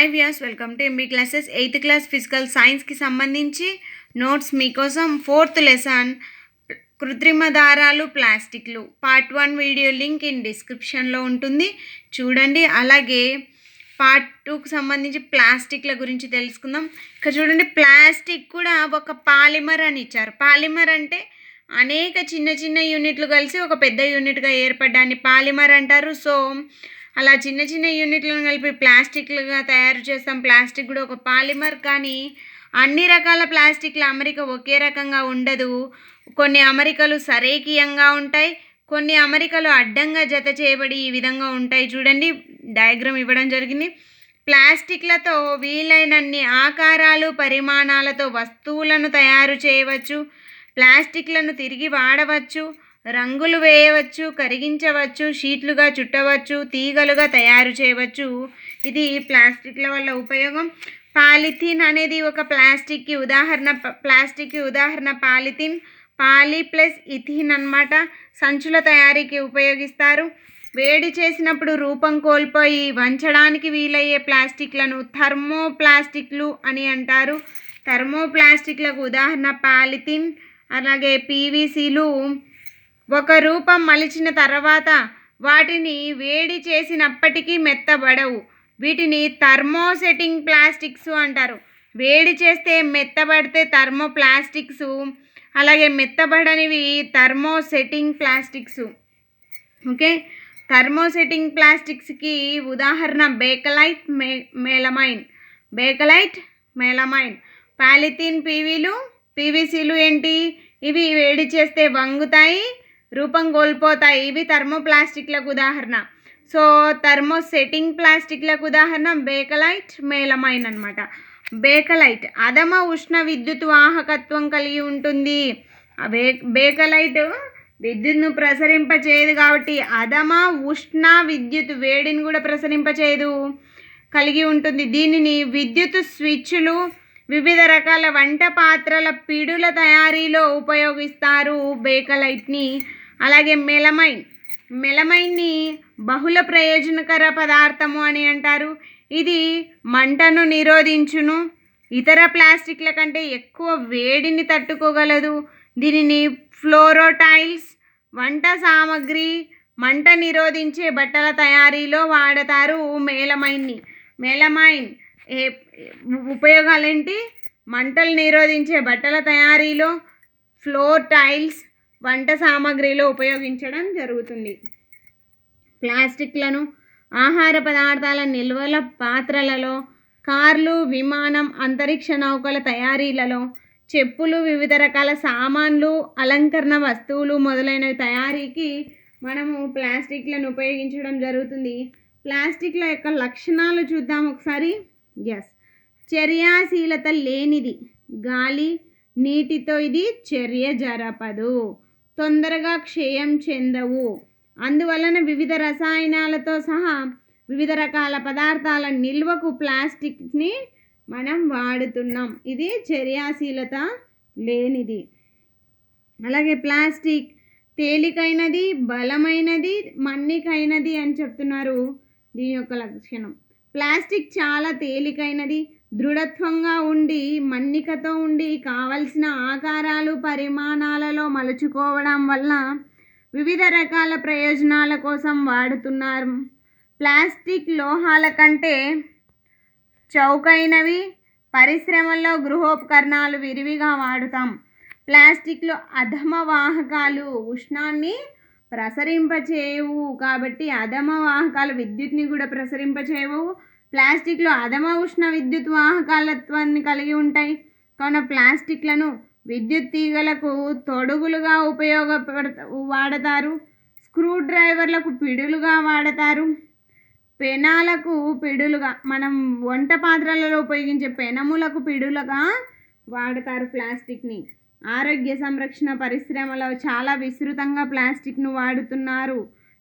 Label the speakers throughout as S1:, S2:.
S1: Hi Vyas welcome to MB classes eighth class physical సైన్స్కి సంబంధించి notes మీకోసం fourth lesson కృత్రిమ దారాలు ప్లాస్టిక్లు. Part one video link in డిస్క్రిప్షన్లో ఉంటుంది. చూడండి అలాగే పార్ట్ టూకి సంబంధించి ప్లాస్టిక్ల గురించి తెలుసుకుందాం. ఇక్కడ చూడండి ప్లాస్టిక్ కూడా ఒక పాలిమర్ అని ఇచ్చారు. పాలిమర్ అంటే అనేక చిన్న చిన్న యూనిట్లు కలిసి ఒక పెద్ద యూనిట్గా ఏర్పడ్డాన్ని పాలిమర్ అంటారు. సో అలా చిన్న చిన్న యూనిట్లను కలిపి ప్లాస్టిక్లుగా తయారు చేస్తాం. ప్లాస్టిక్ కూడా ఒక పాలిమర్ కానీ అన్ని రకాల ప్లాస్టిక్ల అమరిక ఒకే రకంగా ఉండదు. కొన్ని అమరికలు సరేకీయంగా ఉంటాయి. కొన్ని అమరికలు అడ్డంగా జత చేయబడి ఈ విధంగా ఉంటాయి. చూడండి డయాగ్రామ్ ఇవ్వడం జరిగింది. ప్లాస్టిక్లతో వీలైనన్ని ఆకారాలు పరిమాణాలతో వస్తువులను తయారు చేయవచ్చు. ప్లాస్టిక్లను తిరిగి వాడవచ్చు. రంగులు వేయవచ్చు కరిగించవచ్చు షీట్లుగా చుట్టవచ్చు తీగలుగా తయారు చేయవచ్చు. ఇది ప్లాస్టిక్ల వల్ల ఉపయోగం. పాలిథిన్ అనేది ఒక ప్లాస్టిక్కి ఉదాహరణ ప్లాస్టిక్కి ఉదాహరణ పాలిథిన్. పాలి ప్లస్ ఇథిన్ అన్నమాట. సంచుల తయారీకి ఉపయోగిస్తారు. వేడి చేసినప్పుడు రూపం కోల్పోయి వంచడానికి వీలయ్యే ప్లాస్టిక్లను థర్మోప్లాస్టిక్లు అని అంటారు. థర్మోప్లాస్టిక్లకు ఉదాహరణ పాలిథిన్ అలాగే పీవీసీలు ఒక రూపం మలిచిన తర్వాత వాటిని వేడి చేసినప్పటికీ మెత్తబడవు. వీటిని థర్మోసెటింగ్ ప్లాస్టిక్స్ అంటారు. వేడి చేస్తే మెత్తబడితే థర్మో ప్లాస్టిక్స్ అలాగే మెత్తబడనివి థర్మోసెటింగ్ ప్లాస్టిక్స్. ఓకే? థర్మోసెటింగ్ ప్లాస్టిక్స్కి ఉదాహరణ బేకలైట్ మే మేలమైన్. Bakelite melamine. పాలిథిన్ పీవీలు పీవీసీలు ఏంటి? ఇవి వేడి చేస్తే వంగుతాయి రూపం కోల్పోతాయి. ఇవి థర్మోప్లాస్టిక్లకు ఉదాహరణ. సో థర్మోసెటింగ్ ప్లాస్టిక్లకు ఉదాహరణ బేకలైట్ మేలమైన్ అనమాట బేకలైట్ అధమ ఉష్ణ విద్యుత్ వాహకత్వం కలిగి ఉంటుంది. బే బేకలైట్ విద్యుత్ను ప్రసరింపచేయదు కాబట్టి అధమ ఉష్ణ విద్యుత్ వేడిని కూడా ప్రసరింపచేయదు కలిగి ఉంటుంది. దీనిని విద్యుత్ స్విచ్లు వివిధ రకాల వంట పాత్రల పిడుల తయారీలో ఉపయోగిస్తారు బేకలైట్ని. అలాగే మెలమైన్. మెలమైన్ని బహుళ ప్రయోజనకర పదార్థము అని అంటారు. ఇది మంటను నిరోధించును. ఇతర ప్లాస్టిక్ల కంటే ఎక్కువ వేడిని తట్టుకోగలదు. దీనిని ఫ్లోరోటైల్స్ వంట సామాగ్రి మంట నిరోధించే బట్టల తయారీలో వాడతారు మేలమైన్ని. మేలమైన్ ఏ ఉపయోగాలేంటి? మంటలు నిరోధించే బట్టల తయారీలో ఫ్లోర్ టైల్స్ వంట సామాగ్రిలో ఉపయోగించడం జరుగుతుంది. ప్లాస్టిక్లను ఆహార పదార్థాల నిల్వల పాత్రలలో కార్లు విమానం అంతరిక్ష నౌకల తయారీలలో చెప్పులు వివిధ రకాల సామాన్లు అలంకరణ వస్తువులు మొదలైనవి తయారీకి మనము ప్లాస్టిక్లను ఉపయోగించడం జరుగుతుంది. ప్లాస్టిక్ల యొక్క లక్షణాలు చూద్దాం ఒకసారి. ఎస్ చర్యాశీలత లేనిది. గాలి నీటితో ఇది చర్య జరపదు. తొందరగా క్షయం చెందవు. అందువలన వివిధ రసాయనాలతో సహా వివిధ రకాల పదార్థాల నిల్వకు ప్లాస్టిక్ని మనం వాడుతున్నాం. ఇది చర్యాశీలత లేనిది. అలాగే ప్లాస్టిక్ తేలికైనది బలమైనది మన్నికైనది అని చెప్తున్నారు దీని యొక్క లక్షణం. ప్లాస్టిక్ చాలా తేలికైనది దృఢత్వంగా ఉండి మన్నికతో ఉండి కావలసిన ఆకారాలు పరిమాణాలలో మలుచుకోవడం వల్ల వివిధ రకాల ప్రయోజనాల కోసం వాడుతున్నారు. ప్లాస్టిక్ లోహాల కంటే చౌకైనవి పరిశ్రమల్లో గృహోపకరణాలు విరివిగా వాడుతాం. ప్లాస్టిక్లో అధమ వాహకాలు ఉష్ణాన్ని ప్రసరింపచేయవు కాబట్టి అధమ వాహకాలు విద్యుత్ని కూడా ప్రసరింపచేయవు. ప్లాస్టిక్లో అధమ ఉష్ణ విద్యుత్ వాహకాలత్వాన్ని కలిగి ఉంటాయి. కావున ప్లాస్టిక్లను విద్యుత్ తీగలకు తొడుగులుగా ఉపయోగపడ వాడతారు. స్క్రూ డ్రైవర్లకు పిడులుగా వాడతారు. పెనాలకు పిడులుగా మనం వంట పాత్రలలో ఉపయోగించే పెనములకు పిడులుగా వాడతారు ప్లాస్టిక్ని. ఆరోగ్య సంరక్షణ పరిశ్రమలో చాలా విస్తృతంగా ప్లాస్టిక్ను వాడుతున్నారు.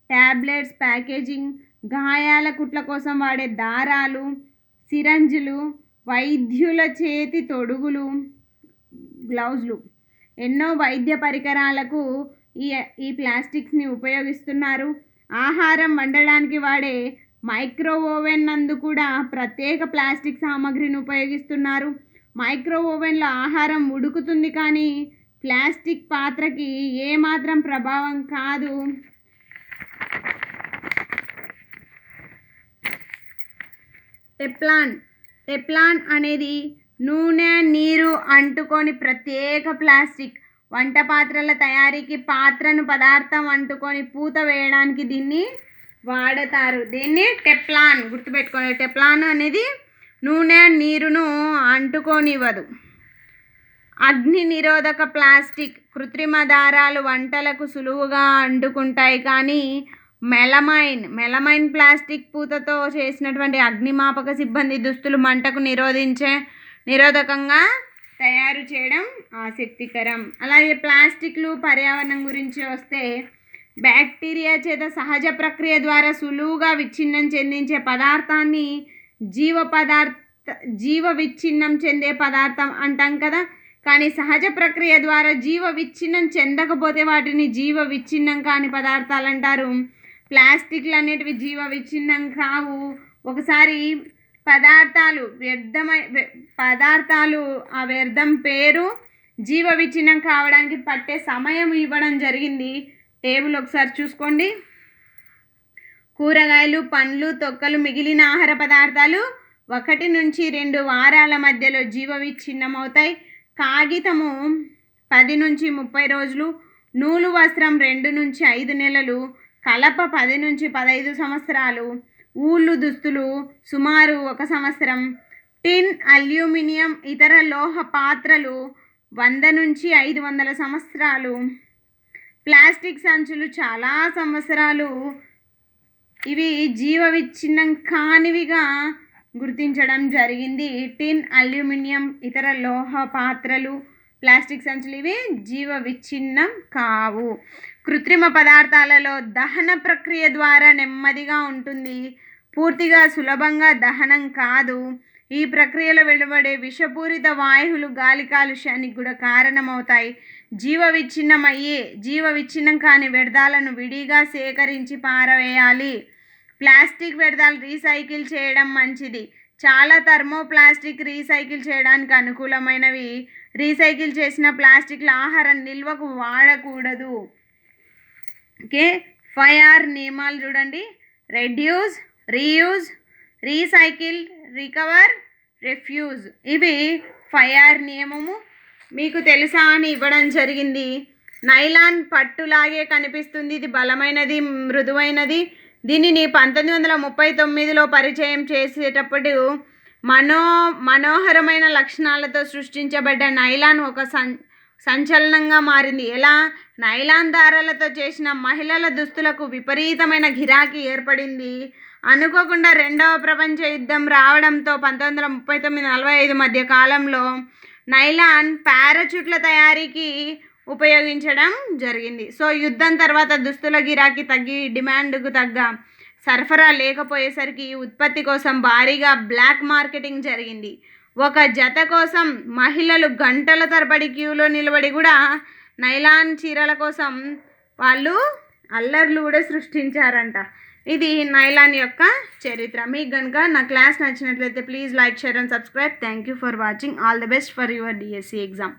S1: ట్యాబ్లెట్స్ ప్యాకేజింగ్ గాయాల కుట్ల కోసం వాడే దారాలు సిరంజులు వైద్యుల చేతి తొడుగులు గ్లౌజులు. ఎన్నో వైద్య పరికరాలకు ఈ ఈ ప్లాస్టిక్స్ని ఉపయోగిస్తున్నారు. ఆహారం వండడానికి వాడే మైక్రో ఓవెన్ నందు కూడా ప్రత్యేక ప్లాస్టిక్ సామాగ్రిని ఉపయోగిస్తున్నారు. మైక్రో ఓవెన్లో ఆహారం ఉడుకుతుంది కానీ ప్లాస్టిక్ పాత్రకి ఏమాత్రం ప్రభావం కాదు. టెప్లాన్. టెప్లాన్ అనేది నూనె నీరు అంటుకొని ప్రత్యేక ప్లాస్టిక్. వంట పాత్రల తయారీకి పాత్రను పదార్థం అంటుకొని పూత వేయడానికి దీన్ని వాడతారు. దీన్ని టెప్లాన్ గుర్తుపెట్టుకోండి. టెప్లాన్ అనేది నూనె నీరును అంటుకోనివ్వదు. అగ్ని నిరోధక ప్లాస్టిక్ కృత్రిమ దారాలు వంటలకు సులువుగా అంటుకుంటాయి కానీ మెలమైన్ మెలమైన్ ప్లాస్టిక్ పూతతో చేసినటువంటి అగ్నిమాపక సిబ్బంది దుస్తులు మంటకు నిరోధించే నిరోధకంగా తయారు చేయడం ఆసక్తికరం. అలాగే ప్లాస్టిక్లు పర్యావరణం గురించి వస్తే బ్యాక్టీరియా చేత సహజ ప్రక్రియ ద్వారా సులువుగా విచ్ఛిన్నం చెందించే పదార్థాన్ని జీవ పదార్థ జీవ విచ్ఛిన్నం చెందే పదార్థం అంటాం కదా? కానీ సహజ ప్రక్రియ ద్వారా జీవ విచ్ఛిన్నం చెందకపోతే వాటిని జీవ విచ్ఛిన్నం కాని పదార్థాలు అంటారు ప్లాస్టిక్లు అనేటివి జీవ విచ్ఛిన్నం కావు. ఒకసారి పదార్థాలు వ్యర్థమై పదార్థాలు ఆ వ్యర్థం పేరు జీవ విచ్ఛిన్నం కావడానికి పట్టే సమయం ఇవ్వడం జరిగింది. టేబుల్ ఒకసారి చూసుకోండి. కూరగాయలు పండ్లు తొక్కలు మిగిలిన ఆహార పదార్థాలు ఒకటి నుంచి రెండు వారాల మధ్యలో జీవ విచ్ఛిన్నమవుతాయి కాగితము పది నుంచి ముప్పై రోజులు నూలు వస్త్రం రెండు నుంచి ఐదు నెలలు కలప పది నుంచి పదహైదు సంవత్సరాలు ఊళ్ళు దుస్తులు సుమారు ఒక సంవత్సరం. టిన్ అల్యూమినియం ఇతర లోహ పాత్రలు వంద నుంచి ఐదు వందల సంవత్సరాలు. ప్లాస్టిక్ సంచులు చాలా సంవత్సరాలు. ఇవి జీవ విచ్ఛిన్నం కానివిగా గుర్తించడం జరిగింది. టిన్ అల్యూమినియం ఇతర లోహ పాత్రలు ప్లాస్టిక్ సంచులు ఇవి జీవ విచ్ఛిన్నం కావు. కృత్రిమ పదార్థాలలో దహన ప్రక్రియ ద్వారా నెమ్మదిగా ఉంటుంది. పూర్తిగా సులభంగా దహనం కాదు. ఈ ప్రక్రియలో వెలువడే విషపూరిత వాయువులు గాలి కాలుష్యానికి కూడా కారణమవుతాయి. జీవ విచ్ఛిన్నమయ్యే జీవ విచ్ఛిన్నం కాని వ్యర్థాలను విడిగా సేకరించి పారవేయాలి. ప్లాస్టిక్ వ్యర్థాలు రీసైకిల్ చేయడం మంచిది. చాలా థర్మోప్లాస్టిక్ రీసైకిల్ చేయడానికి అనుకూలమైనవి. రీసైకిల్ చేసిన ప్లాస్టిక్ల ఆహారం నిల్వకు వాడకూడదు. ఓకే ఫైవ్ ఆర్ నియమాలు చూడండి. Reduce reuse recycle recover refuse ఇవి ఫైవ్ ఆర్ నియమము. మీకు తెలుసా అని ఇవ్వడం జరిగింది. నైలాన్ పట్టులాగే కనిపిస్తుంది. ఇది బలమైనది మృదువైనది. దీనిని పంతొమ్మిది వందల ముప్పై తొమ్మిదిలో పరిచయం చేసేటప్పుడు మనో మనోహరమైన లక్షణాలతో సృష్టించబడ్డ నైలాన్ ఒక సం సంచలనంగా మారింది. ఎలా? నైలాన్ దారాలతో చేసిన మహిళల దుస్తులకు విపరీతమైన గిరాకీ ఏర్పడింది. అనుకోకుండా రెండవ ప్రపంచ యుద్ధం రావడంతో పంతొమ్మిది వందల ముప్పై తొమ్మిది నలభై ఐదు మధ్య కాలంలో నైలాన్ పారాచూట్ల తయారీకి ఉపయోగించడం జరిగింది. సో యుద్ధం తర్వాత దుస్తుల గిరాకీ తగ్గి డిమాండ్కు తగ్గ సరఫరా లేకపోయేసరికి ఉత్పత్తి కోసం భారీగా బ్లాక్ మార్కెటింగ్ జరిగింది. ఒక జత కోసం మహిళలు గంటల తరబడి క్యూలో నిలబడి కూడా నైలాన్ చీరల కోసం వాళ్ళు అల్లర్లు కూడా సృష్టించారంట. ఇది నైలాన్ యొక్క చరిత్ర. మీకు కనుక నా క్లాస్ నచ్చినట్లయితే please like share and subscribe. Thank you for watching. All the best for your DSC exam.